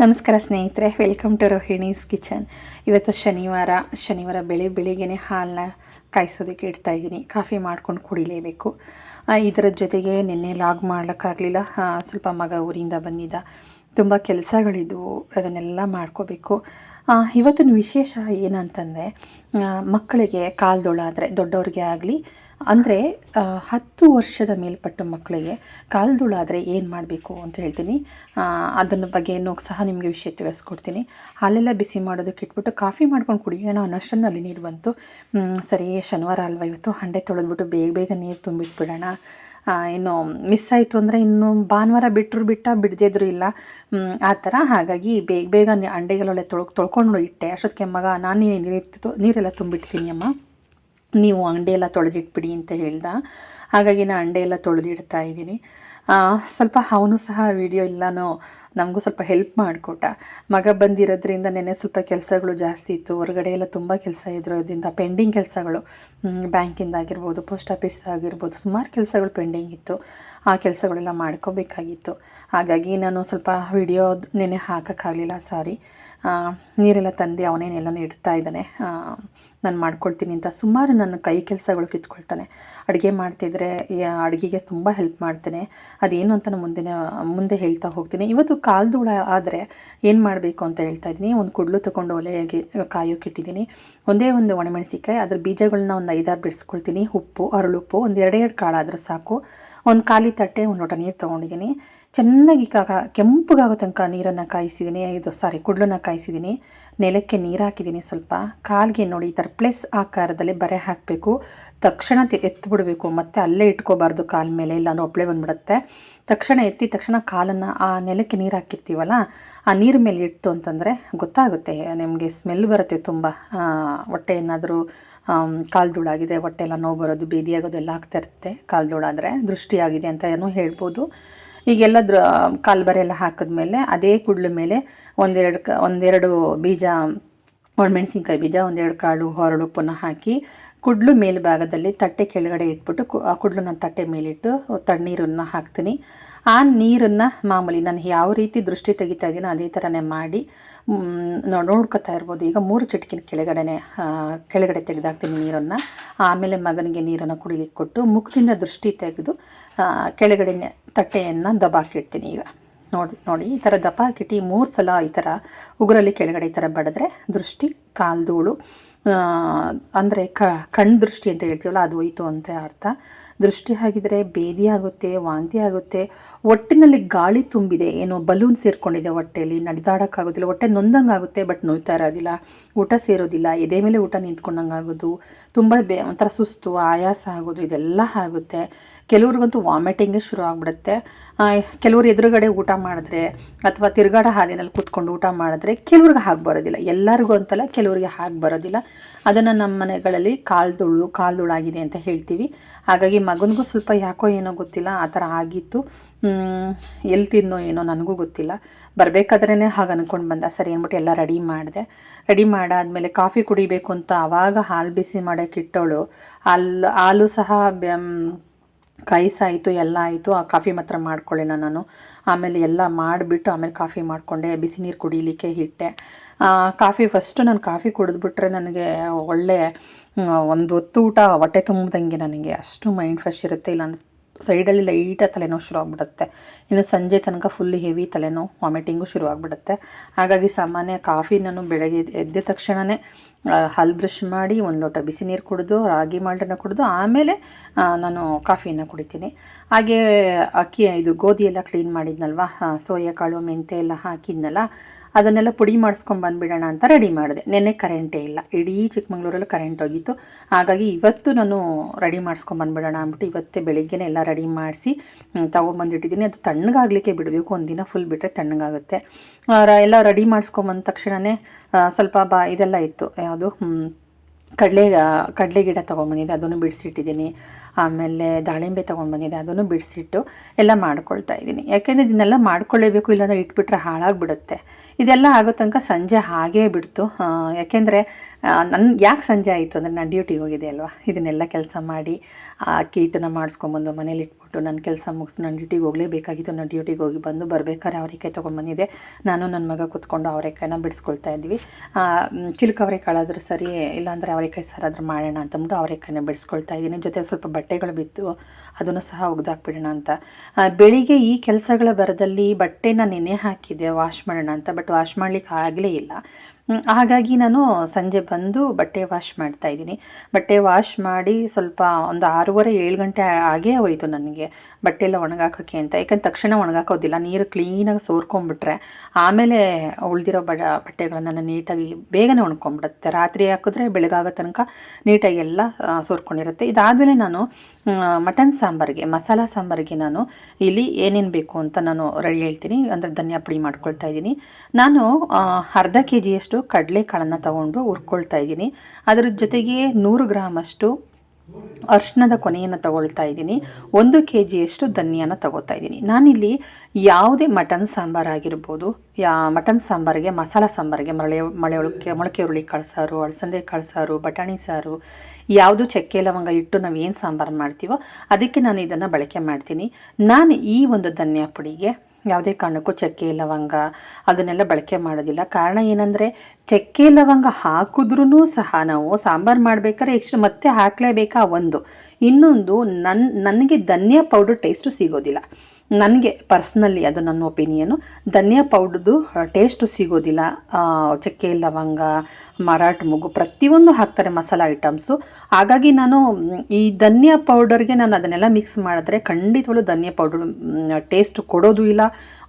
ನಮಸ್ಕಾರ ಸ್ನೇಹಿತರೆ welcome to Rohini's kitchen ಇವತ್ತು ಶನಿವಾರ ಶನಿವಾರ ಬೆಳೆ ಬೆಳಿಗ್ಗೆ ಹಾಲನ್ನ ಕಾಯಿಸೋದಕ್ಕೆ ಇಡ್ತಾ ಇದ್ದೀನಿ. ಕಾಫಿ ಮಾಡ್ಕೊಂಡು ಕುಡಿಲೇಬೇಕು. ಇದರ ಜೊತೆಗೆ ನಿನ್ನೆ ಲಾಗ್ ಮಾಡೋಕ್ಕಾಗಲಿಲ್ಲ ಸ್ವಲ್ಪ ಮಗ ಊರಿಂದ ಬಂದಿದ್ದ. ತುಂಬ ಕೆಲಸಗಳಿದ್ವು, ಅದನ್ನೆಲ್ಲ ಮಾಡ್ಕೋಬೇಕು. ಇವತ್ತಿನ ವಿಶೇಷ ಏನಂತಂದರೆ ಮಕ್ಕಳಿಗೆ ಕಾಲ್ದೊಳಾದರೆ, ದೊಡ್ಡವ್ರಿಗೆ ಆಗಲಿ ಅಂದರೆ ಹತ್ತು ವರ್ಷದ ಮೇಲ್ಪಟ್ಟ ಮಕ್ಕಳಿಗೆ ಕಾಲ್ದುಳಾದರೆ ಏನು ಮಾಡಬೇಕು ಅಂತ ಹೇಳ್ತೀನಿ. ಅದನ್ನ ಬಗ್ಗೆ ಏನೋ ಸಹ ನಿಮಗೆ ವಿಷಯ ತಿಳಿಸ್ಕೊಡ್ತೀನಿ. ಹಾಲೆಲ್ಲ ಬಿಸಿ ಮಾಡೋದಕ್ಕೆ ಇಟ್ಬಿಟ್ಟು ಕಾಫಿ ಮಾಡ್ಕೊಂಡು ಕುಡಿಯೋಣ ಅಲ್ಲಿ ನೀರು ಬಂತು. ಸರಿ, ಶನಿವಾರ ಅಲ್ವಾ ಇವತ್ತು? ಹಂಡೆ ತೊಳೆದ್ಬಿಟ್ಟು ಬೇಗ ಬೇಗ ನೀರು ತುಂಬಿಟ್ಬಿಡೋಣ. ಇನ್ನು ಮಿಸ್ ಆಯಿತು ಅಂದರೆ ಇನ್ನು ಭಾನುವಾರ ಬಿಟ್ಟರು ಬಿಟ್ಟ ಬಿಡದಿದ್ರು ಇಲ್ಲ. ಆ ಥರ ಹಾಗಾಗಿ ಬೇಗ ಬೇಗ ಅಂಡೆಗಳೊಳ್ಳೆ ತೊಳ್ಕೊ ತೊಳ್ಕೊಂಡು ಇಟ್ಟೆ. ಅಷ್ಟೊತ್ತಿಗೆ ಮಗ, ನಾನು ನೀರು ನೀರೆಲ್ಲ ತುಂಬಿಡ್ತೀನಿ ಅಮ್ಮ. ನೀವು ಅಂಡೆ ಎಲ್ಲ ತೊಳೆದಿಟ್ಬಿಡಿ ಅಂತ ಹೇಳ್ದ. ಹಾಗಾಗಿ ನಾನು ಅಂಡೆ ಎಲ್ಲ ತೊಳೆದಿಡ್ತಾ ಇದ್ದೀನಿ. ಸ್ವಲ್ಪ ಅವನು ಸಹ ವಿಡಿಯೋ ಎಲ್ಲನೂ ನಮಗೂ ಸ್ವಲ್ಪ ಹೆಲ್ಪ್ ಮಾಡಿಕೊಟ್ಟ. ಮಗ ಬಂದಿರೋದ್ರಿಂದ ನೆನೆ ಸ್ವಲ್ಪ ಕೆಲಸಗಳು ಜಾಸ್ತಿ ಇತ್ತು. ಹೊರಗಡೆ ಎಲ್ಲ ತುಂಬ ಕೆಲಸ ಇದ್ರೋದ್ರಿಂದ ಪೆಂಡಿಂಗ್ ಕೆಲಸಗಳು ಬ್ಯಾಂಕಿಂದ ಆಗಿರ್ಬೋದು ಪೋಸ್ಟ್ ಆಫೀಸ್ ಆಗಿರ್ಬೋದು, ಸುಮಾರು ಕೆಲಸಗಳು ಪೆಂಡಿಂಗ್ ಇತ್ತು. ಆ ಕೆಲಸಗಳೆಲ್ಲ ಮಾಡ್ಕೋಬೇಕಾಗಿತ್ತು. ಹಾಗಾಗಿ ನಾನು ಸ್ವಲ್ಪ ವಿಡಿಯೋ ನೆನೆ ಹಾಕೋಕ್ಕಾಗಲಿಲ್ಲ ಸಾರಿ ನೀರೆಲ್ಲ ತಂದು ಅವನೇನೆಲ್ಲನೂ ಇಡ್ತಾ ಇದ್ದಾನೆ. ನಾನು ಮಾಡ್ಕೊಳ್ತೀನಿ ಅಂತ ಸುಮಾರು ನನ್ನ ಕೈ ಕೆಲಸಗಳು ಕಿತ್ಕೊಳ್ತಾನೆ. ಅಡುಗೆ ಮಾಡ್ತಿದ್ರೆ ಅಡುಗೆಗೆ ತುಂಬ ಹೆಲ್ಪ್ ಮಾಡ್ತೇನೆ. ಅದೇನು ಅಂತ ನಾನು ಮುಂದೆ ಮುಂದೆ ಹೇಳ್ತಾ ಹೋಗ್ತೀನಿ. ಇವತ್ತು ಕಾಲ್ದುಳ ಆದರೆ ಏನು ಮಾಡಬೇಕು ಅಂತ ಹೇಳ್ತಾ ಇದ್ದೀನಿ. ಒಂದು ಕುಡ್ಲು ತೊಗೊಂಡು ಒಲೆಗೆ ಕಾಯೋಕೆ ಇಟ್ಟಿದ್ದೀನಿ ಒಂದೇ ಒಂದು ಒಣಮೆಣಸಿಕಾಯಿ ಅದ್ರ ಬೀಜಗಳನ್ನ ಒಂದು ಐದಾರು ಬಿಡಿಸ್ಕೊಳ್ತೀನಿ. ಉಪ್ಪು ಅರಳುಪ್ಪು ಒಂದು ಎರಡೆರಡು ಕಾಳಾದರೂ ಸಾಕು. ಒಂದು ಖಾಲಿ ತಟ್ಟೆ, ಒಂದು ಲೋಟ ನೀರು ತೊಗೊಂಡಿದ್ದೀನಿ. ಚೆನ್ನಾಗಿ ಕಾಗ ಕೆಂಪಗಾಗೋ ತನಕ ನೀರನ್ನು ಕಾಯಿಸಿದ್ದೀನಿ, ಇದು ಸಾರಿ ಕುಡ್ಲನ್ನ ಕಾಯಿಸಿದ್ದೀನಿ. ನೆಲಕ್ಕೆ ನೀರು ಹಾಕಿದ್ದೀನಿ ಸ್ವಲ್ಪ. ಕಾಲಿಗೆ ನೋಡಿ ಈ ಥರ ಪ್ಲಸ್ ಆಕಾರದಲ್ಲಿ ಬರೆ ಹಾಕಬೇಕು. ತಕ್ಷಣ ಎತ್ತಿಬಿಡಬೇಕು ಮತ್ತು ಅಲ್ಲೇ ಇಟ್ಕೋಬಾರ್ದು ಕಾಲ ಮೇಲೆ ಇಲ್ಲ ಒಬ್ಬಳೆ ಬಂದುಬಿಡುತ್ತೆ. ತಕ್ಷಣ ಎತ್ತಿ ತಕ್ಷಣ ಕಾಲನ್ನು ಆ ನೆಲಕ್ಕೆ ನೀರು ಹಾಕಿರ್ತೀವಲ್ಲ, ಆ ನೀರು ಮೇಲೆ ಇಟ್ಟು ಅಂತಂದರೆ ಗೊತ್ತಾಗುತ್ತೆ. ನಿಮಗೆ ಸ್ಮೆಲ್ ಬರುತ್ತೆ ತುಂಬ. ಹೊಟ್ಟೆ ಏನಾದರೂ ಕಾಲ್ದುಳಾಗಿದೆ ಹೊಟ್ಟೆ ಎಲ್ಲ ನೋವು ಬರೋದು, ಬೇದಿಯಾಗೋದು ಎಲ್ಲ ಆಗ್ತಾ ಇರುತ್ತೆ ದೃಷ್ಟಿಯಾಗಿದೆ ಅಂತ ಏನೋ ಹೇಳ್ಬೋದು. ಈಗೆಲ್ಲ ದ್ರ, ಕಾಲ್ಬರೆ ಎಲ್ಲ ಹಾಕಿದ್ಮೇಲೆ ಅದೇ ಕುಡ್ಲ ಮೇಲೆ ಒಂದೆರಡು ಕ, ಒಂದೆರಡು ಬೀಜ, ಒಣಮೆಣಸಿನ್ಕಾಯಿ ಬೀಜ, ಒಂದೆರಡು ಕಾಳು ಹೊರಳು ಪುನಃ ಹಾಕಿ ಕುಡ್ಲು ಮೇಲ್ಭಾಗದಲ್ಲಿ ತಟ್ಟೆ ಕೆಳಗಡೆ ಇಟ್ಬಿಟ್ಟು ಕು ಆ ನಾನು ತಟ್ಟೆ ಮೇಲಿಟ್ಟು ತಣ್ಣೀರನ್ನು ಹಾಕ್ತೀನಿ. ಆ ನೀರನ್ನು ಮಾಮೂಲಿ ನಾನು ಯಾವ ರೀತಿ ದೃಷ್ಟಿ ತೆಗಿತಾ ಇದ್ದೀನೋ ಅದೇ ಥರನೇ ಮಾಡಿ ನೋಡಿ ನೋಡ್ಕೊತಾ ಇರ್ಬೋದು. ಈಗ ಮೂರು ಚಿಟಿಕಿನ ಕೆಳಗಡೆನೆ ಕೆಳಗಡೆ ತೆಗೆದಾಕ್ತೀನಿ ನೀರನ್ನು. ಆಮೇಲೆ ಮಗನಿಗೆ ನೀರನ್ನು ಕುಡಿಲಿಕ್ಕೆ ಕೊಟ್ಟು ಮುಖದಿಂದ ದೃಷ್ಟಿ ತೆಗೆದು ಕೆಳಗಡೆ ತಟ್ಟೆಯನ್ನು ದಬಾಕಿಡ್ತೀನಿ ಈಗ. ನೋಡಿ ನೋಡಿ, ಈ ಥರ ದಪ್ಪ ಹಾಕಿಟ್ಟು ಮೂರು ಸಲ ಈ ಥರ ಉಗುರಲ್ಲಿ ಕೆಳಗಡೆ ಈ ಥರ ಬಡಿದ್ರೆ ದೃಷ್ಟಿ ಕಾಲ್ಧೂಳು ಅಂದರೆ ಕ ಕಣ್ಣು ದೃಷ್ಟಿ ಅಂತ ಹೇಳ್ತೀವಲ್ಲ, ಅದು ಹೋಯ್ತು ಅಂತ ಅರ್ಥ. ದೃಷ್ಟಿ ಆಗಿದ್ರೆ ಬೇದಿ ಆಗುತ್ತೆ, ವಾಂತಿ ಆಗುತ್ತೆ. ಒಟ್ಟಿನಲ್ಲಿ ಗಾಳಿ ತುಂಬಿದೆ, ಏನೋ ಬಲೂನ್ ಸೇರ್ಕೊಂಡಿದೆ ಹೊಟ್ಟೆಯಲ್ಲಿ ನಡೆದಾಡೋಕ್ಕಾಗೋದಿಲ್ಲ. ಹೊಟ್ಟೆ ನೊಂದಂಗೆ ಆಗುತ್ತೆ ಬಟ್ ನೋಯ್ತಾ ಇರೋದಿಲ್ಲ. ಊಟ ಸೇರೋದಿಲ್ಲ, ಎದೆ ಮೇಲೆ ಊಟ ನಿಂತ್ಕೊಂಡಂಗೆ ಆಗೋದು ತುಂಬ ಬೇ, ಒಂಥರ ಸುಸ್ತು, ಆಯಾಸ ಆಗೋದು, ಇದೆಲ್ಲ ಆಗುತ್ತೆ. ಕೆಲವ್ರಿಗಂತೂ ವಾಮಿಟಿಂಗೇ ಶುರು ಆಗಿಬಿಡುತ್ತೆ. ಕೆಲವ್ರು ಎದುರುಗಡೆ ಊಟ ಮಾಡಿದ್ರೆ ಅಥವಾ ತಿರುಗಾಡ ಹಾದಿನಲ್ಲಿ ಕೂತ್ಕೊಂಡು ಊಟ ಮಾಡಿದ್ರೆ, ಕೆಲವ್ರಿಗೆ ಹಾಗೆ ಬರೋದಿಲ್ಲ. ಎಲ್ಲರಿಗೂ ಅಂತಲ್ಲ, ಕೆಲವರಿಗೆ ಹಾಗೆ ಬರೋದಿಲ್ಲ. ಅದನ್ನು ನಮ್ಮ ಮನೆಗಳಲ್ಲಿ ಕಾಲ್ದುಳು ಕಾಲ್ದುಳಾಗಿದೆ ಅಂತ ಹೇಳ್ತೀವಿ. ಹಾಗಾಗಿ ಮಗನಿಗೂ ಸ್ವಲ್ಪ ಯಾಕೋ ಏನೋ ಗೊತ್ತಿಲ್ಲ, ಆ ಥರ ಆಗಿತ್ತು. ಎಲ್ಲಿ ತಿನ್ನೋ ಏನೋ ನನಗೂ ಗೊತ್ತಿಲ್ಲ. ಬರಬೇಕಾದ್ರೇ ಹಾಗೆ ಅಂದ್ಕೊಂಡು ಬಂದ. ಸರಿ ಅಂದ್ಬಿಟ್ಟು ಎಲ್ಲ ರೆಡಿ ಮಾಡಿದೆ. ರೆಡಿ ಮಾಡಾದಮೇಲೆ ಕಾಫಿ ಕುಡಿಬೇಕು ಅಂತ ಆವಾಗ ಹಾಲು ಬಿಸಿ ಮಾಡೋಕೆ ಇಟ್ಟವಳು ಹಾಲು ಹಾಲು ಸಹ ಕಾಯಿಸಾಯಿತು ಎಲ್ಲ ಆಯಿತು, ಆ ಕಾಫಿ ಮಾತ್ರ ಮಾಡ್ಕೊಳ್ಳಿಲ್ಲ ನಾನು. ಆಮೇಲೆ ಎಲ್ಲ ಮಾಡಿಬಿಟ್ಟು ಆಮೇಲೆ ಕಾಫಿ ಮಾಡಿಕೊಂಡೆ, ಬಿಸಿ ನೀರು ಕುಡಿಲಿಕ್ಕೆ ಇಟ್ಟೆ. ಕಾಫಿ ಫಸ್ಟು ನಾನು ಕಾಫಿ ಕುಡಿದ್ಬಿಟ್ರೆ ನನಗೆ ಒಳ್ಳೆ ಒಂದು ಹೊತ್ತು ಊಟ ಹೊಟ್ಟೆ ತುಂಬ್ದಂಗೆ ನನಗೆ. ಅಷ್ಟು ಮೈಂಡ್ ಫ್ರೆಶ್ ಇರುತ್ತೆ. ಇಲ್ಲಾಂದ್ರೆ ಸೈಡಲ್ಲಿ ಲೈಟಾಗಿ ತಲೆನೋವು ಶುರು ಆಗ್ಬಿಡುತ್ತೆ. ಇನ್ನು ಸಂಜೆ ತನಕ ಫುಲ್ ಹೆವಿ ತಲೆನೋವು ವಾಮಿಟಿಂಗು ಶುರು ಆಗಿಬಿಡುತ್ತೆ. ಹಾಗಾಗಿ ಸಾಮಾನ್ಯ ಕಾಫಿ ನಾನು ಬೆಳಗ್ಗೆ ಎದ್ದ- ಎದ್ದ ತಕ್ಷಣವೇ ಹಲ್ ಬ್ರಷ್ ಮಾಡಿ ಒಂದು ಲೋಟ ಬಿಸಿ ನೀರು ಕುಡಿದು, ರಾಗಿ ಮಾಲ್ಟನ್ನು ಕುಡಿದು, ಆಮೇಲೆ ನಾನು ಕಾಫಿಯನ್ನು ಕುಡಿತೀನಿ. ಹಾಗೆ ಅಕ್ಕಿ, ಇದು ಗೋಧಿ ಎಲ್ಲ ಕ್ಲೀನ್ ಮಾಡಿದ್ನಲ್ವ? ಸೋಯಾ, ಕಾಳು ಮೆಂತೆ ಎಲ್ಲ ಹಾಕಿದ್ನಲ್ಲ ಅದನ್ನೆಲ್ಲ ಪುಡಿ ಮಾಡಿಸ್ಕೊಂಡು ಬಂದುಬಿಡೋಣ ಅಂತ ರೆಡಿ ಮಾಡಿದೆ. ನೆನ್ನೆ ಕರೆಂಟೇ ಇಲ್ಲ. ಇಡೀ ಚಿಕ್ಕಮಂಗ್ಳೂರಲ್ಲಿ ಕರೆಂಟ್ ಹೋಗಿತ್ತು. ಹಾಗಾಗಿ ಇವತ್ತು ನಾನು ರೆಡಿ ಮಾಡಿಸ್ಕೊಂಡು ಬಂದುಬಿಡೋಣ ಅಂದ್ಬಿಟ್ಟು ಇವತ್ತೇ ಬೆಳಿಗ್ಗೆನೇ ಎಲ್ಲ ರೆಡಿ ಮಾಡಿಸಿ ತೊಗೊಂಬಂದಿಟ್ಟಿದ್ದೀನಿ ಅದು ತಣ್ಣಗಾಗಲಿಕ್ಕೆ ಬಿಡಬೇಕು. ಒಂದಿನ ಫುಲ್ ಬಿಟ್ಟರೆ ತಣ್ಣಗಾಗುತ್ತೆ. ಎಲ್ಲ ರೆಡಿ ಮಾಡಿಸ್ಕೊಂಬಂದ ತಕ್ಷಣವೇ ಸ್ವಲ್ಪ ಬಾ, ಇದೆಲ್ಲ ಇತ್ತು. ಯಾವುದು? ಕಡಲೆ ಕಡಲೆ ಗಿಡ ತೊಗೊಂಬಂದಿದ್ದೆ ಅದನ್ನು ಬಿಡಿಸಿಟ್ಟಿದ್ದೀನಿ. ಆಮೇಲೆ ದಾಳಿಂಬೆ ತೊಗೊಂಡು ಬಂದಿದೆ, ಅದನ್ನು ಬಿಡಿಸಿಟ್ಟು ಎಲ್ಲ ಮಾಡ್ಕೊಳ್ತಾ ಇದ್ದೀನಿ. ಯಾಕೆಂದರೆ ಇದನ್ನೆಲ್ಲ ಮಾಡ್ಕೊಳ್ಳೇಬೇಕು, ಇಲ್ಲಾಂದರೆ ಇಟ್ಬಿಟ್ರೆ ಹಾಳಾಗಿಬಿಡುತ್ತೆ. ಇದೆಲ್ಲ ಆಗೋ ತನಕ ಸಂಜೆ ಹಾಗೇ ಬಿಡ್ತು. ಯಾಕೆಂದರೆ ನನ್ನ ಯಾಕೆ ಸಂಜೆ ಆಯಿತು ಅಂದರೆ ನಾನು ಡ್ಯೂಟಿಗೆ ಹೋಗಿದೆ ಅಲ್ವಾ? ಇದನ್ನೆಲ್ಲ ಕೆಲಸ ಮಾಡಿ, ಆ, ಕೀಟನ ಮಾಡಿಸ್ಕೊಂಬಂದು ಮನೇಲಿ ಇಟ್ಬಿಟ್ಟು ನನ್ನ ಕೆಲಸ ಮುಗಿಸ್, ನಾನು ಡ್ಯೂಟಿಗೆ ಹೋಗಲೇಬೇಕಾಗಿತ್ತು, ನಾನು ಡ್ಯೂಟಿಗೆ ಹೋಗಿ ಬಂದು ಬರ್ಬೇಕಾದ್ರೆ ಅವರೆಕಾಯಿ ತೊಗೊಂಡು ಬಂದಿದೆ ನಾನು ನನ್ನ ಮಗ ಕೂತ್ಕೊಂಡು ಅವರೆಕಾಯಿನ ಬಿಡಿಸ್ಕೊಳ್ತಾ ಇದ್ವಿ. ಚಿಲ್ಕ ಅವರೆಕಾಳು ಆದರೂ ಸರಿ, ಇಲ್ಲಾಂದರೆ ಅವರೆಕಾಯಿ ಸಾರಾದ್ರೂ ಮಾಡೋಣ ಅಂತಂದ್ಬಿಟ್ಟು ಅವರೆಕಾಯಿನ ಬಿಡಿಸ್ಕೊಳ್ತಾ ಇದ್ದೀನಿ. ಜೊತೆ ಸ್ವಲ್ಪ ಬಟ್ಟೆಗಳು ಬಿತ್ತು, ಅದನ್ನು ಸಹ ಒಗ್ದಾಕ್ಬಿಡೋಣ ಅಂತ. ಬೆಳಿಗ್ಗೆ ಈ ಕೆಲಸಗಳ ಬರದಲ್ಲಿ ಬಟ್ಟೆನ ನೆನೆ ಹಾಕಿದೆ ವಾಶ್ ಮಾಡೋಣ ಅಂತ, ಬಟ್ ವಾಶ್ ಮಾಡಲಿಕ್ಕೆ ಆಗಲೇ ಇಲ್ಲ. ಹಾಗಾಗಿ ನಾನು ಸಂಜೆ ಬಂದು ಬಟ್ಟೆ ವಾಶ್ ಮಾಡ್ತಾ ಇದ್ದೀನಿ. ಬಟ್ಟೆ ವಾಶ್ ಮಾಡಿ ಸ್ವಲ್ಪ ಒಂದು ಆರೂವರೆ, ಏಳು ಗಂಟೆ ಆಗೇ ಹೋಯಿತು ನನಗೆ ಬಟ್ಟೆ ಎಲ್ಲ ಒಣಗಾಕೋಕ್ಕೆ ಅಂತ. ಯಾಕಂದ್ರೆ ತಕ್ಷಣ ಒಣಗಾಕೋದಿಲ್ಲ, ನೀರು ಕ್ಲೀನಾಗಿ ಸೋರ್ಕೊಂಡ್ಬಿಟ್ರೆ ಆಮೇಲೆ ಉಳಿದಿರೋ ಬಡ ಬಟ್ಟೆಗಳನ್ನು ನಾನು ನೀಟಾಗಿ ಬೇಗನೆ ಒಣ್ಕೊಂಡ್ಬಿಡುತ್ತೆ. ರಾತ್ರಿ ಹಾಕಿದ್ರೆ ಬೆಳಗಾಗೋ ತನಕ ನೀಟಾಗಿ ಎಲ್ಲ ಸೋರ್ಕೊಂಡಿರುತ್ತೆ. ಇದಾದಮೇಲೆ ನಾನು ಮಟನ್ ಸಾಂಬಾರಿಗೆ, ಮಸಾಲ ಸಾಂಬಾರಿಗೆ ನಾನು ಇಲ್ಲಿ ಏನೇನು ಬೇಕು ಅಂತ ನಾನು ರೆಡಿ ಹೇಳ್ತೀನಿ. ಅಂದರೆ ಧನಿಯಾ ಪುಡಿ ಮಾಡ್ಕೊಳ್ತಾ ಇದ್ದೀನಿ. ನಾನು ಅರ್ಧ ಕೆ ಜಿಯಷ್ಟು ಕಡಲೆಕಾಳನ್ನು ತಗೊಂಡು ಹುರ್ಕೊಳ್ತಾ ಇದ್ದೀನಿ. ಅದರ ಜೊತೆಗೆ ನೂರು ಗ್ರಾಮಷ್ಟು ಅರ್ಶಿಣದ ಕೊನೆಯನ್ನು ತಗೊಳ್ತಾ ಇದ್ದೀನಿ. ಒಂದು ಕೆ ಜಿಯಷ್ಟು ಧನಿಯಾನ ತಗೋತಾ ಇದ್ದೀನಿ. ನಾನಿಲ್ಲಿ ಯಾವುದೇ ಮಟನ್ ಸಾಂಬಾರು ಆಗಿರ್ಬೋದು, ಯಾ ಮಟನ್ ಸಾಂಬಾರಿಗೆ ಮಸಾಲ ಸಾಂಬಾರಿಗೆ ಮಳೆ ಮಳೆ ಒಳಕ್ಕೆ ಮೊಳಕೆ ಹುರುಳಿ ಕಳ್ಸಾರು ಸಾರು ಅಳಸಂದೆ ಕಳ್ಸಾರು ಸಾರು, ಬಟಾಣಿ ಸಾರು, ಯಾವುದು ಚಕ್ಕೆ ಲವಂಗ ಇಟ್ಟು ನಾವು ಏನು ಸಾಂಬಾರು ಮಾಡ್ತೀವೋ ಅದಕ್ಕೆ ನಾನು ಇದನ್ನು ಬಳಕೆ ಮಾಡ್ತೀನಿ. ನಾನು ಈ ಒಂದು ಧನ್ಯ ಪುಡಿಗೆ ಯಾವುದೇ ಕಾರಣಕ್ಕೂ ಚಕ್ಕೆ ಲವಂಗ ಅದನ್ನೆಲ್ಲ ಬಳಕೆ ಮಾಡೋದಿಲ್ಲ. ಕಾರಣ ಏನಂದರೆ, ಚಕ್ಕೆ ಲವಂಗ ಹಾಕಿದ್ರೂ ಸಹ ನಾವು ಸಾಂಬಾರು ಮಾಡಬೇಕಾದ್ರೆ ಎಕ್ಸ್ಟ್ರಾ ಮತ್ತೆ ಹಾಕಲೇಬೇಕಾ ಒಂದು. ಇನ್ನೊಂದು ನನ್ನ ನನಗೆ ಧನಿಯಾ ಪೌಡರ್ ಟೇಸ್ಟು ಸಿಗೋದಿಲ್ಲ. ನನಗೆ ಪರ್ಸ್ನಲಿ ಅದು ನನ್ನ ಒಪಿನಿಯನು. ಧನಿಯಾ ಪೌಡ್ರದು ಟೇಸ್ಟು ಸಿಗೋದಿಲ್ಲ. ಚಕ್ಕೆ, ಲವಂಗ, ಮರಾಠ, ಮೂಗು, ಪ್ರತಿಯೊಂದು ಹಾಕ್ತಾರೆ ಮಸಾಲ ಐಟಮ್ಸು. ಹಾಗಾಗಿ ನಾನು, ಈ ಧನಿಯಾ ಪೌಡರ್ಗೆ ನಾನು ಅದನ್ನೆಲ್ಲ ಮಿಕ್ಸ್ ಮಾಡಿದ್ರೆ ಖಂಡಿತವಾಗ್ಲೂ ಧನಿಯಾ ಪೌಡ್ರ್ ಟೇಸ್ಟ್ ಕೊಡೋದು ಇಲ್ಲ.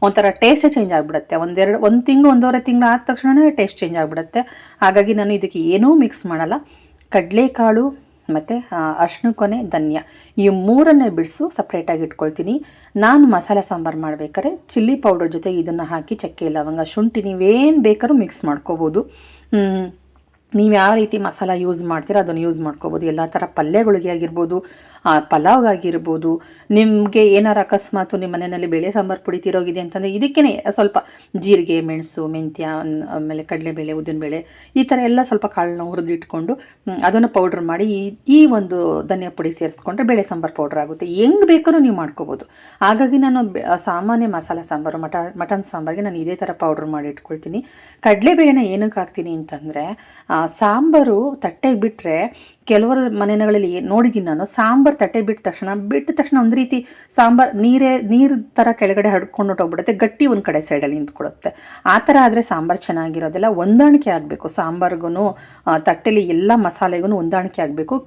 ಒಂಥರ ಟೇಸ್ಟೇ ಚೇಂಜ್ ಆಗಿಬಿಡುತ್ತೆ. ಒಂದೆರಡು, ಒಂದು ತಿಂಗಳು, ಒಂದೂವರೆ ತಿಂಗಳು ಆದ ತಕ್ಷಣವೇ ಟೇಸ್ಟ್ ಚೇಂಜ್ ಆಗಿಬಿಡುತ್ತೆ. ಹಾಗಾಗಿ ನಾನು ಇದಕ್ಕೆ ಏನೂ ಮಿಕ್ಸ್ ಮಾಡಲ್ಲ. ಕಡಲೆಕಾಳು ಮತ್ತು ಅರ್ಶಿನ ಕೊನೆ ಧನ್ಯ. ಈ ಮೂರನ್ನೇ ಬಿಡಿಸು ಸಪ್ರೇಟಾಗಿ ಇಟ್ಕೊಳ್ತೀನಿ. ನಾನು ಮಸಾಲೆ ಸಾಂಬಾರು ಮಾಡಬೇಕಾದ್ರೆ ಚಿಲ್ಲಿ ಪೌಡರ್ ಜೊತೆ ಇದನ್ನು ಹಾಕಿ ಚಕ್ಕೆ, ಲವಂಗ, ಶುಂಠಿ ನೀವೇನು ಬೇಕಾದ್ರೂ ಮಿಕ್ಸ್ ಮಾಡ್ಕೋಬೋದು. ನೀವು ಯಾವ ರೀತಿ ಮಸಾಲ ಯೂಸ್ ಮಾಡ್ತೀರೋ ಅದನ್ನು ಯೂಸ್ ಮಾಡ್ಕೋಬೋದು. ಎಲ್ಲ ಥರ ಪಲ್ಯಗಳಿಗೆ ಆಗಿರ್ಬೋದು ಪಲಾವ್ಗಾಗಿರ್ಬೋದು ನಿಮಗೆ ಏನಾರು ಅಕಸ್ಮಾತು ನಿಮ್ಮ ಮನೆಯಲ್ಲಿ ಬೇಳೆ ಸಾಂಬಾರು ಪುಡಿ ತಿರೋಗಿದೆ ಅಂತಂದರೆ ಇದಕ್ಕೇ ಸ್ವಲ್ಪ ಜೀರಿಗೆ, ಮೆಣಸು, ಮೆಂತ್ಯ, ಆಮೇಲೆ ಕಡಲೆಬೇಳೆ, ಉದ್ದಿನಬೇಳೆ ಈ ಥರ ಎಲ್ಲ ಸ್ವಲ್ಪ ಕಾಳನ್ನ ಹುರಿದಿಟ್ಕೊಂಡು ಅದನ್ನು ಪೌಡ್ರ್ ಮಾಡಿ ಈ ಈ ಒಂದು ಧನಿಯಾ ಪುಡಿ ಸೇರಿಸ್ಕೊಂಡ್ರೆ ಬೇಳೆ ಸಾಂಬಾರು ಪೌಡ್ರ್ ಆಗುತ್ತೆ. ಹೆಂಗೆ ಬೇಕಾದ್ರೂ ನೀವು ಮಾಡ್ಕೋಬೋದು. ಹಾಗಾಗಿ ನಾನು ಸಾಮಾನ್ಯ ಮಸಾಲ ಸಾಂಬಾರು, ಮಟ, ಮಟನ್ ಸಾಂಬಾರಿಗೆ ನಾನು ಇದೇ ಥರ ಪೌಡ್ರ್ ಮಾಡಿ ಇಟ್ಕೊಳ್ತೀನಿ. ಕಡಲೆಬೇಳೆನ ಏನಕ್ಕೆ ಹಾಕ್ತೀನಿ ಅಂತಂದರೆ ಸಾಂಬಾರು ತಟ್ಟೆಗೆ ಬಿಟ್ಟರೆ ಕೆಲವರ ಮನೆಗಳಲ್ಲಿ ನೋಡಿದ್ದೀನಿ ನಾನು, ಸಾಂಬಾರು ತಟ್ಟೆ ಬಿಟ್ಟ ತಕ್ಷಣ ಬಿಟ್ಟ ತಕ್ಷಣ ಒಂದು ರೀತಿ ಸಾಂಬಾರು ನೀರೇ, ನೀರು ಥರ ಕೆಳಗಡೆ ಹಡ್ಕೊಂಡು ಹೊಟ್ಟೋಗ್ಬಿಡುತ್ತೆ ಗಟ್ಟಿ ಒಂದು ಕಡೆ ಸೈಡಲ್ಲಿ ನಿಂತ್ಕೊಳ್ಳುತ್ತೆ ಆ ಥರ ಆದರೆ ಸಾಂಬಾರು ಚೆನ್ನಾಗಿರೋದಿಲ್ಲ, ಹೊಂದಾಣಿಕೆ ಆಗಬೇಕು ಸಾಂಬಾರ್ಗೂ ತಟ್ಟೆಲಿ ಎಲ್ಲ ಮಸಾಲೆಗೂ ಹೊಂದಾಣಿಕೆ ಆಗಬೇಕು.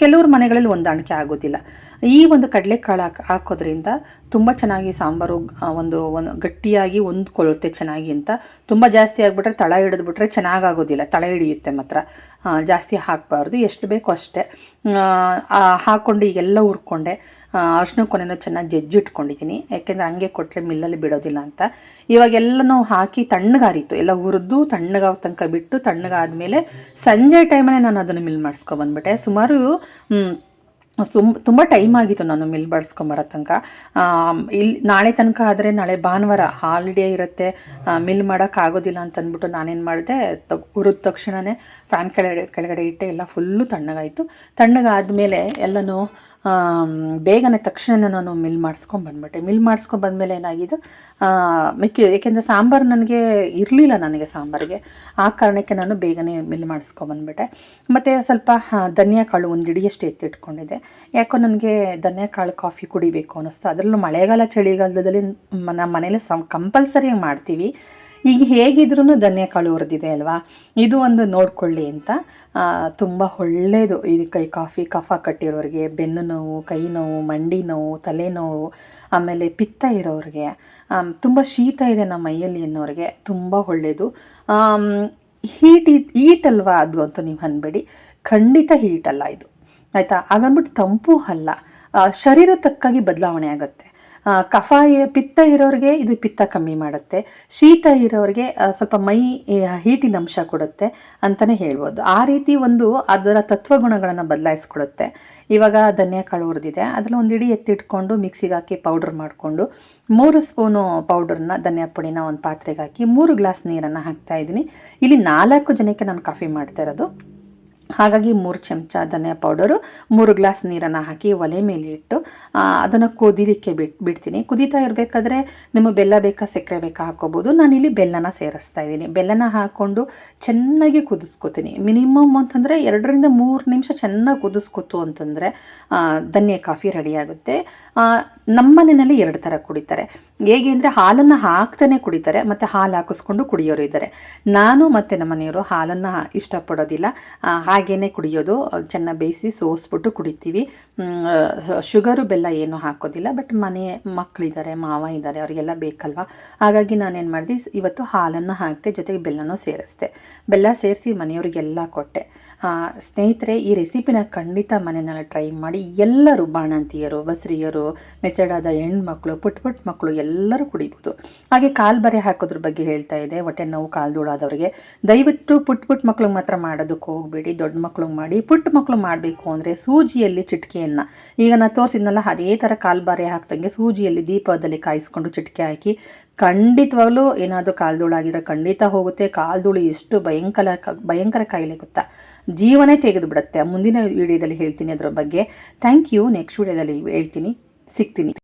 ಕೆಲವ್ರ ಮನೆಗಳಲ್ಲಿ ಹೊಂದಾಣಿಕೆ ಆಗೋದಿಲ್ಲ. ಈ ಒಂದು ಕಡಲೆಕಾಳು ಹಾಕಿ ಹಾಕೋದ್ರಿಂದ ತುಂಬ ಚೆನ್ನಾಗಿ ಸಾಂಬಾರು ಒಂದು ಒಂದು ಗಟ್ಟಿಯಾಗಿ ಹೊಂದ್ಕೊಳ್ಳುತ್ತೆ ಚೆನ್ನಾಗಿ ಅಂತ. ತುಂಬ ಜಾಸ್ತಿ ಆಗಿಬಿಟ್ರೆ ತಳ ಹಿಡಿದ್ಬಿಟ್ರೆ ಚೆನ್ನಾಗಾಗೋದಿಲ್ಲ, ತಳ ಹಿಡಿಯುತ್ತೆ ಮಾತ್ರ. ಜಾಸ್ತಿ ಹಾಕಬಾರ್ದು, ಎಷ್ಟು ಬೇಕೋ ಅಷ್ಟೇ. ಹಾಕ್ಕೊಂಡು ಈಗೆಲ್ಲ ಹುರ್ಕೊಂಡೆ. ಅರ್ಶಿನ ಕೊನೆನೂ ಚೆನ್ನಾಗಿ ಜಜ್ಜಿಟ್ಕೊಂಡಿದ್ದೀನಿ. ಯಾಕೆಂದರೆ ಹಂಗೆ ಕೊಟ್ಟರೆ ಮಿಲ್ಲಲ್ಲಿ ಬಿಡೋದಿಲ್ಲ ಅಂತ. ಇವಾಗೆಲ್ಲನೂ ಹಾಕಿ ತಣ್ಣಗಾರಿತ್ತು. ಎಲ್ಲ ಹುರಿದು ತಣ್ಣಗಾವ ತನಕ ಬಿಟ್ಟು ತಣ್ಣಗಾದ ಮೇಲೆ ಸಂಜೆ ಟೈಮಲ್ಲೇ ನಾನು ಅದನ್ನು ಮಿಲ್ ಮಾಡಿಸ್ಕೊಬಂದ್ಬಿಟ್ಟೆ ಸುಮಾರು ತುಂಬ ತುಂಬ ಟೈಮ್ ಆಗಿತ್ತು ನಾನು ಮಿಲ್ ಬಡಿಸ್ಕೊಂಬರೋ ತನಕ. ಇಲ್ಲಿ ನಾಳೆ ತನಕ ಆದರೆ ನಾಳೆ ಭಾನುವಾರ ಹಾಲಿಡೇ ಇರುತ್ತೆ. ಮಿಲ್ ಮಾಡೋಕ್ಕಾಗೋದಿಲ್ಲ ಅಂತ ಅಂದ್ಬಿಟ್ಟು ನಾನೇನು ಮಾಡಿದೆ, ತಗ್, ಹುರಿದ ತಕ್ಷಣವೇ ಫ್ಯಾನ್ ಕೆಳಗಡೆ ಕೆಳಗಡೆ ಇಟ್ಟೆ, ಎಲ್ಲ ಫುಲ್ಲು ತಣ್ಣಗಾಯಿತು. ತಣ್ಣಗಾದಮೇಲೆ ಎಲ್ಲನೂ ಬೇಗನೆ ತಕ್ಷಣ ನಾನು ಮಿಲ್ ಮಾಡಿಸ್ಕೊಂಡು ಬಂದ್ಬಿಟ್ಟೆ. ಮಿಲ್ ಮಾಡಿಸ್ಕೊಂಡು ಬಂದಮೇಲೆ ಏನಾಗಿದೆ ಮಿಕ್ಕಿ, ಏಕೆಂದರೆ ಸಾಂಬಾರು ನನಗೆ ಇರಲಿಲ್ಲ ನನಗೆ ಸಾಂಬಾರಿಗೆ. ಆ ಕಾರಣಕ್ಕೆ ನಾನು ಬೇಗನೆ ಮಿಲ್ ಮಾಡಿಸ್ಕೊಂಬಂದ್ಬಿಟ್ಟೆ ಮತ್ತು ಸ್ವಲ್ಪ ಧನಿಯಾ ಕಾಳು ಒಂದು ಹಿಡಿಯಷ್ಟು ಎತ್ತಿಟ್ಕೊಂಡಿದ್ದೆ. ಯಾಕೋ ನನಗೆ ಕಾಳು ಕಾಫಿ ಕುಡಿಬೇಕು ಅನ್ನಿಸ್ತು. ಅದರಲ್ಲೂ ಮಳೆಗಾಲ ಚಳಿಗಾಲದಲ್ಲಿ ನಮ್ಮ ಮನೇಲಿ ಸಮ್ ಕಂಪಲ್ಸರಿ ಮಾಡ್ತೀವಿ. ಈಗ ಹೇಗಿದ್ರೂ ಕಾಳು ಹುರಿದಿದೆ ಅಲ್ವಾ? ಇದು ಒಂದು ನೋಡ್ಕೊಳ್ಳಿ ಅಂತ. ತುಂಬ ಒಳ್ಳೆಯದು ಇದು ಕೈ ಕಾಫಿ, ಕಫ ಕಟ್ಟಿರೋರಿಗೆ, ಬೆನ್ನು ನೋವು, ಕೈ ನೋವು, ಮಂಡಿ ನೋವು ತಲೆನೋವು ಆಮೇಲೆ ಪಿತ್ತ ಇರೋರಿಗೆ ತುಂಬ ಶೀತ ಇದೆ ನಮ್ಮ ಮೈಯಲ್ಲಿ ಅನ್ನೋರಿಗೆ ತುಂಬ ಒಳ್ಳೆಯದು ಹೀಟ್ ಹೀಟ್ ಅಲ್ವಾ ಅದು ಅಂತ ನೀವು ಅನ್ಬೇಡಿ. ಖಂಡಿತ ಅಲ್ಲ ಇದು. ಆಯಿತಾ? ಹಾಗಂದ್ಬಿಟ್ಟು ತಂಪು ಅಲ್ಲ. ಶರೀರ ತಕ್ಕಾಗಿ ಬದಲಾವಣೆ ಆಗುತ್ತೆ. ಕಫ ಪಿತ್ತ ಇರೋರಿಗೆ ಇದು ಪಿತ್ತ ಕಮ್ಮಿ ಮಾಡುತ್ತೆ. ಶೀತ ಇರೋರಿಗೆ ಸ್ವಲ್ಪ ಮೈ ಹೀಟಿನ ಅಂಶ ಕೊಡುತ್ತೆ ಅಂತಲೇ ಹೇಳ್ಬೋದು. ಆ ರೀತಿ ಒಂದು ಅದರ ತತ್ವಗುಣಗಳನ್ನು ಬದಲಾಯಿಸ್ಕೊಡುತ್ತೆ. ಇವಾಗ ಧನ್ಯಕಾಳು ಹುರಿದಿದೆ. ಅದರಲ್ಲಿ ಒಂದು ಇಡೀ ಎತ್ತಿಟ್ಕೊಂಡು ಮಿಕ್ಸಿಗೆ ಹಾಕಿ ಪೌಡ್ರ್ ಮಾಡಿಕೊಂಡು ಮೂರು ಸ್ಪೂನು ಪೌಡ್ರನ್ನ ಧನಿಯಾ ಪುಡಿನ ಒಂದು ಪಾತ್ರೆಗೆ ಹಾಕಿ ಮೂರು ಗ್ಲಾಸ್ ನೀರನ್ನು ಹಾಕ್ತಾ ಇದ್ದೀನಿ. ಇಲ್ಲಿ ನಾಲ್ಕು ಜನಕ್ಕೆ ನಾನು ಕಾಫಿ ಮಾಡ್ತಾ ಇರೋದು. ಹಾಗಾಗಿ ಮೂರು ಚಮಚ ಧನಿಯಾ ಪೌಡರು ಮೂರು ಗ್ಲಾಸ್ ನೀರನ್ನು ಹಾಕಿ ಒಲೆ ಮೇಲೆ ಇಟ್ಟು ಅದನ್ನು ಕುದಿಲಿಕ್ಕೆ ಬಿಟ್ ಬಿಡ್ತೀನಿ. ಕುದೀತಾ ಇರಬೇಕಾದ್ರೆ ನಿಮ್ಮ ಬೆಲ್ಲ ಬೇಕಾ ಸಕ್ಕರೆ ಬೇಕಾ ಹಾಕೋಬೋದು ನಾನಿಲ್ಲಿ ಬೆಲ್ಲನ ಸೇರಿಸ್ತಾ ಇದ್ದೀನಿ. ಬೆಲ್ಲನ ಹಾಕ್ಕೊಂಡು ಚೆನ್ನಾಗಿ ಕುದಿಸ್ಕೊತೀನಿ. ಮಿನಿಮಮ್ ಅಂತಂದರೆ ಎರಡರಿಂದ ಮೂರು ನಿಮಿಷ ಚೆನ್ನಾಗಿ ಕುದಿಸ್ಕೊತು ಅಂತಂದರೆ ಧನ್ಯ ಕಾಫಿ ರೆಡಿ ಆಗುತ್ತೆ. ಆ, ನಮ್ಮ ಮನೆಯಲ್ಲಿ ಎರಡು ಥರ ಕುಡಿತಾರೆ. ಹೇಗೆ ಅಂದರೆ ಹಾಲನ್ನು ಹಾಕ್ತಾನೆ ಕುಡಿತಾರೆ ಮತ್ತು ಹಾಲು ಹಾಕಿಸ್ಕೊಂಡು ಕುಡಿಯೋರು ಇದ್ದಾರೆ. ನಾನು ಮತ್ತು ನಮ್ಮ ಮನೆಯವರು ಹಾಲನ್ನು ಇಷ್ಟಪಡೋದಿಲ್ಲ. ಆ, ಹಾಗೇನೆ ಕುಡಿಯೋದು ಚೆನ್ನಾಗಿ ಬೇಯಿಸಿ ಸೋಸ್ಬಿಟ್ಟು ಕುಡಿತೀವಿ. ಶುಗರು ಬೆಲ್ಲ ಏನು ಹಾಕೋದಿಲ್ಲ ಬಟ್ ಮನೆ ಮಕ್ಕಳಿದ್ದಾರೆ ಮಾವ ಇದ್ದಾರೆ ಅವರಿಗೆಲ್ಲ ಬೇಕಲ್ವ? ಹಾಗಾಗಿ ನಾನೇನು ಮಾಡಿದೆ ಇವತ್ತು ಹಾಲನ್ನು ಹಾಕಿದೆ ಜೊತೆಗೆ ಬೆಲ್ಲನೂ ಸೇರಿಸ್ದೆ. ಬೆಲ್ಲ ಸೇರಿಸಿ ಮನೆಯವರಿಗೆಲ್ಲ ಕೊಟ್ಟೆ. ಸ್ನೇಹಿತರೆ ಈ ರೆಸಿಪಿನ ಖಂಡಿತ ಮನೆಯಲ್ಲಿ ಟ್ರೈ ಮಾಡಿ. ಎಲ್ಲರೂ ಬಾಣಂತಿಯರು ಬಸ್ರಿಯರು ಮೆಚಡಾದ ಹೆಣ್ಮಕ್ಳು ಪುಟ್ ಪುಟ್ ಮಕ್ಕಳು ಎಲ್ಲರೂ ಕುಡಿಬೋದು. ಹಾಗೆ ಕಾಲು ಬರೆ ಹಾಕೋದ್ರ ಬಗ್ಗೆ ಹೇಳ್ತಾ ಇದೆ ಹೊಟ್ಟೆ ನೋವು ಕಾಲು ದೂಡಾದವ್ರಿಗೆ ದಯವಿಟ್ಟು ಪುಟ್ ಪುಟ್ ಮಕ್ಳಿಗೆ ಮಾತ್ರ ಮಾಡೋದಕ್ಕೆ ಹೋಗಬೇಡಿ. ದೊಡ್ಡ ಮಕ್ಳಿಗೆ ಮಾಡಿ, ಪುಟ್ಟ ಮಕ್ಕಳು ಮಾಡಬೇಕು ಅಂದರೆ ಸೂಜಿಯಲ್ಲಿ ಚಿಟಿಕೆಯನ್ನು. ಈಗ ನಾನು ತೋರಿಸಿದ್ನಲ್ಲ, ಅದೇ ಥರ ಕಾಲ್ಬಾರೆ ಹಾಕ್ದಂಗೆ ಸೂಜಿಯಲ್ಲಿ ದೀಪದಲ್ಲಿ ಕಾಯಿಸ್ಕೊಂಡು ಚಿಟಿಕೆ ಹಾಕಿ, ಖಂಡಿತವಾಗ್ಲೂ ಏನಾದರೂ ಕಾಲ್ಧೂಳಾಗಿದ್ರೆ ಖಂಡಿತ ಹೋಗುತ್ತೆ. ಕಾಲ್ದೂಳು ಎಷ್ಟು ಭಯಂಕರ ಭಯಂಕರ ಕಾಯಿಲೆ ಗೊತ್ತಾ? ಜೀವನೇ ತೆಗೆದು ಬಿಡುತ್ತೆ. ಮುಂದಿನ ವಿಡಿಯೋದಲ್ಲಿ ಹೇಳ್ತೀನಿ ಅದರ ಬಗ್ಗೆ. ಥ್ಯಾಂಕ್ ಯು ನೆಕ್ಸ್ಟ್ ವಿಡಿಯೋದಲ್ಲಿ ಹೇಳ್ತೀನಿ. ಸಿಗ್ತೀನಿ.